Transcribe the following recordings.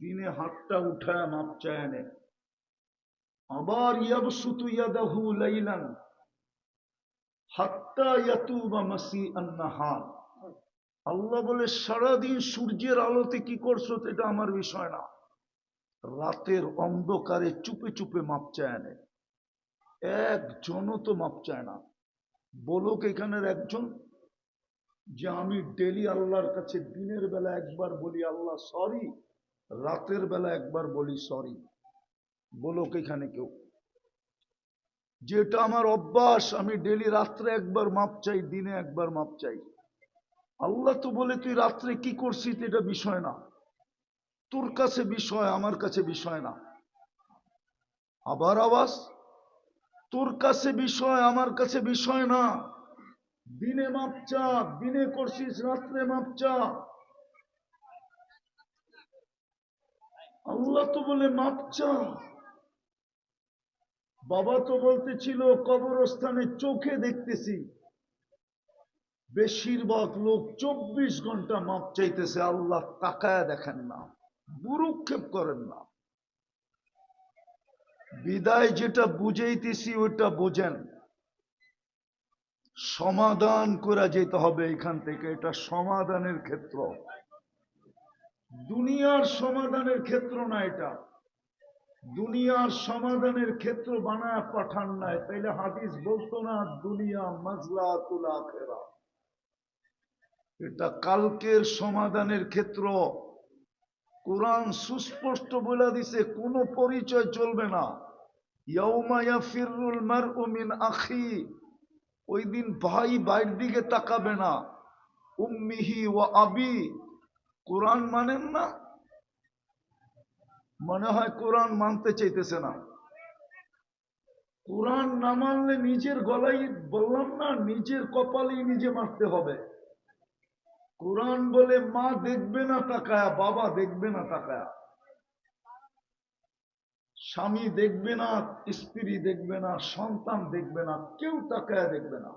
দিনে হাতটা উঠায় মাপ চায় নে। আবার ইয়াবসুতু ইয়াদাহু লাইলান। হাত্তা ইয়াতুবা মাসি আন্নাহার আল্লাহ বলে, সারাদিন সূর্যের আলোতে কি করছ এটা আমার বিষয় না। রাতের অন্ধকারে চুপে চুপে মাপ চায় নে। একজনও তো মাপ চায় না। বলুক এখানের একজন যে, আমি ডেলি আল্লাহর কাছে দিনের বেলা একবার বলি, আল্লাহ, সরি রাতের বেলা একবার বলি, সরি, বলুক এখানে কেউ। যেটা আমার অভ্যাস, আমি ডেলি রাত্রে একবার মাপ চাই, দিনে একবার মাপ চাই। আল্লাহ তো বলে, তুই রাত্রে কি করছিস এটা বিষয় না। তোর কাছে বিষয়, আমার কাছে বিষয় না। আবার আওয়াজ, তোর কাছে বিষয়, আমার কাছে বিষয় না। দিনে মাপচা দিনে করছিস, রাত্রে মাপচা আল্লাহ তো বলে মাপচা বাবা তো বলতেছিল, কবরস্থানে চোখে দেখতেছি। বেশিরভাগ লোক চব্বিশ ঘণ্টা মাপ চাইতেছে, আল্লাহ তাকায় দেখেন না বুরুক্ষেপ করেন না। বিদায় যেটা বুঝাইতেছি ওটা বোঝেন। সমাধান করা যেতে হবে এখান থেকে, এটা সমাধানের ক্ষেত্র। দুনিয়ার সমাধানের ক্ষেত্র না এটা। দুনিয়ার সমাধানের ক্ষেত্র বানায় পাঠান নাই। তাইলে হাদিস বলতো না, দুনিয়া মাজলা তুলা ফেরা এটা কালকের সমাধানের ক্ষেত্র। কোরআন সুস্পষ্ট বলে দিছে, কোনো পরিচয় চলবে না। ইয়াউমায়া ফিরুল মার মিন আখি। ওই দিন ভাই বাইর দিকে তাকাবে না। উম্মিহি ও আবি। কোরআন মানেন না। মনে হয় কোরআন মানতে চাইতেছে না। কোরআন না মানলে নিজের গলায় বললাম না, নিজের কপালেই নিজে মারতে হবে। কোরআন বলে মা দেখবে না তাকায়া, বাবা দেখবে না তাকায়া। স্বামী দেখবে না, স্ত্রী দেখবে না, সন্তান দেখবে না, কেউ তাকায়া দেখবে না।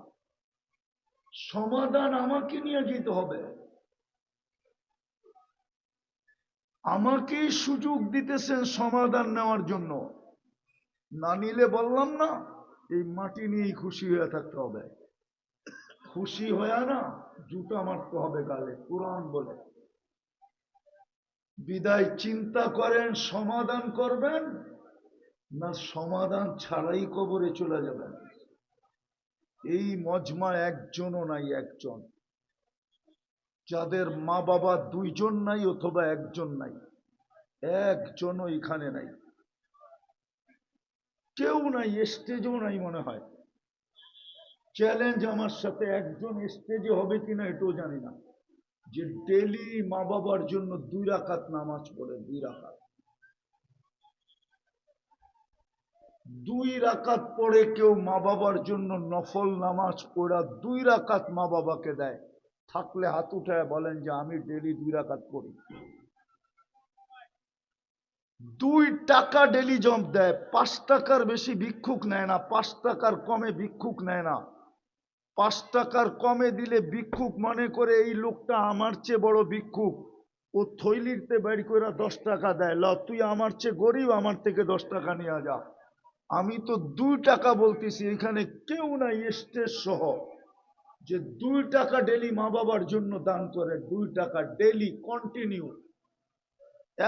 সমাধান আমাকে নিয়ে যেতে হবে। আমাকেই সুযোগ দিতেছেন সমাধান নেওয়ার জন্য। না নিলে বললাম না, এই মাটি নিয়েই খুশি হয়ে থাকতে হবে। খুশি হয়ে না, জুতা মারতে হবে গালে, কোরআন বলে। বিদায় চিন্তা করেন, সমাধান করবেন, না সমাধান ছাড়াই কবরে চলে যাবেন। এই মজমা একজনও নাই একজন। যাদের মা বাবা দুইজন নাই অথবা একজন নাই, একজনও এখানে নাই। কেউ নাই স্টেজও নাই মনে হয়। চ্যালেঞ্জ আমার সাথে একজন স্টেজে হবে কিনা এটাও জানি না। যে ডেলি মা বাবার জন্য দুই রাকাত নামাজ পড়ে, দুই রাকাত। দুই রাকাত পড়ে কেউ মা বাবার জন্য নফল নামাজ পড়া দুই রাকাত মা বাবাকে দেয়। থাকলে হাত উঠায় বলেন যে, আমি ডেলি দুই রাকাত পড়ি। দুই টাকা ডেলি জম দেয়, পাঁচ টাকার বেশি ভিক্ষুক নেয় না, পাঁচ টাকার কমে ভিক্ষুক নেয় না। পাঁচ টাকার কমে দিলে ভিক্ষুক মনে করে, এই লোকটা আমার চেয়ে বড় ভিক্ষুক। ও থৈলিতে বাড়ি করে দশ টাকা দেয়, ল, তুই আমার চেয়ে গরিব, আমার থেকে দশ টাকা নিয়ে যা। আমি তো দুই টাকা বলতেছি, এখানে কেউ নাই, স্টেজ সহ। যে দুই টাকা ডেলি মা বাবার জন্য দান করে, দুই টাকা ডেলি কন্টিনিউ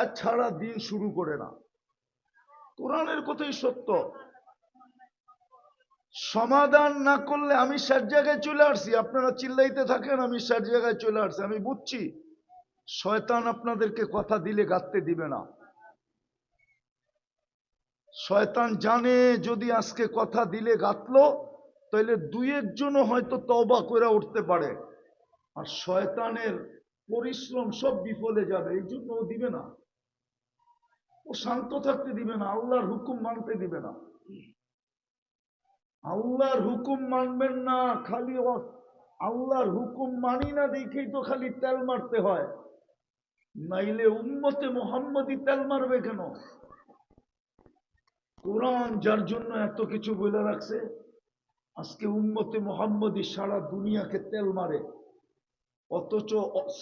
এছাড়া দিন শুরু করে না। কোরআনের কথাই সত্য। সমাধান না করলে আমি ষাট জায়গায় চলে আসছি। আপনারা চিল্লাইতে থাকেন, আমি ষাট জায়গায় চলে আসছি। আমি বুঝছি, শয়তান আপনাদেরকে কথা দিলে গাঁততে দিবে না। শয়তান জানে যদি আজকে কথা দিলে গাঁতলো তাহলে দুই একজনও হয়তো তবা করে উঠতে পারে। আর শয়তানের পরিশ্রম সব বিফলে যাবে, এই জন্য ও দিবে না। ও শান্ত থাকতে দিবে না, আল্লাহর হুকুম মানতে দিবে না। আল্লাহর হুকুম মানবেন না, খালি আল্লাহর হুকুম মানি না দেখেই তো খালি তেল মারতে হয়। নাইলে উম্মতে মোহাম্মদই তেল মারবে কেন? কোরআন যার জন্য এত কিছু বলে রাখছে আজকে উম্মতে মোহাম্মদী সারা দুনিয়াকে তেল মারে। অথচ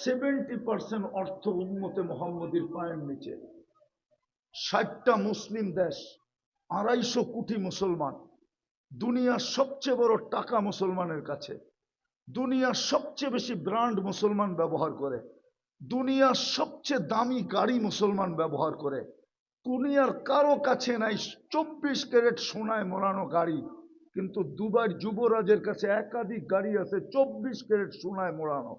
সেভেন্টি পার্সেন্ট অর্থ উম্মতে মোহাম্মদীর পায়ের নিচে। ষাটটা মুসলিম দেশ, আড়াইশো কোটি মুসলমান, দুনিয়ার সবচেয়ে বড় টাকা মুসলমানের কাছে। দুনিয়ার সবচেয়ে বেশি ব্র্যান্ড মুসলমান ব্যবহার করে। দুনিয়ার সবচেয়ে দামি গাড়ি মুসলমান ব্যবহার করে। দুনিয়ার কারও কাছে নাই, চব্বিশ ক্যারেট সোনায় মোড়ানো গাড়ি। কিন্তু দুবার যুবরাজের কাছে একাধিক গাড়ি আছে, চব্বিশ ক্যারেট সোনায় মোড়ানো।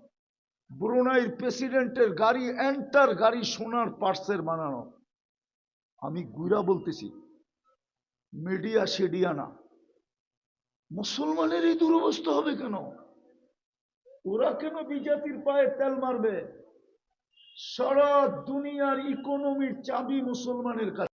ব্রুনাইয়ের প্রেসিডেন্টের গাড়ি, এন্টার গাড়ি সোনার পার্সের বানানো। আমি গুইরা বলতেছি, মিডিয়া সেডিয়া না। মুসলমানের এই দুরবস্থা হবে কেন? ওরা কেন বিজাতির পায়ে তেল মারবে? সারা দুনিয়ার ইকোনমির চাবি মুসলমানের কাছে।